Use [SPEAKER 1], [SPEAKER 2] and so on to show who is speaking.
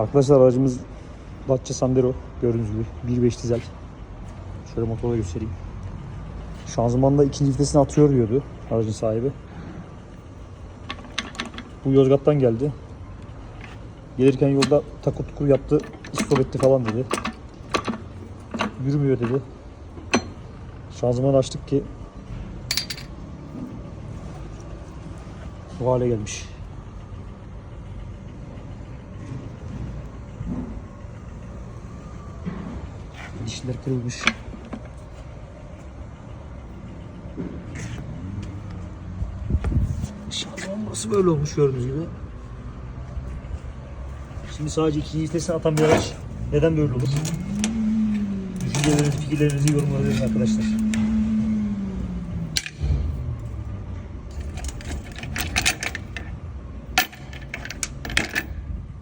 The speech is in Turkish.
[SPEAKER 1] Arkadaşlar aracımız Dacia Sandero gördüğünüz gibi 1.5 dizel. Şöyle motoru göstereyim. Şanzımanda ikinci vitesini atıyor diyordu aracın sahibi. Bu Yozgat'tan geldi. Gelirken yolda takır tukur yaptı, istop etti falan dedi. Yürümüyor dedi. Şanzımanı açtık ki bu hale gelmiş. Dişler kırılmış. Şanzıman burası böyle olmuş gördüğünüz gibi. Şimdi sadece ikinci vitesini atan bir araç neden böyle olur? Düşüncelerinizi, fikirlerinizi yorumlayabilirsiniz arkadaşlar.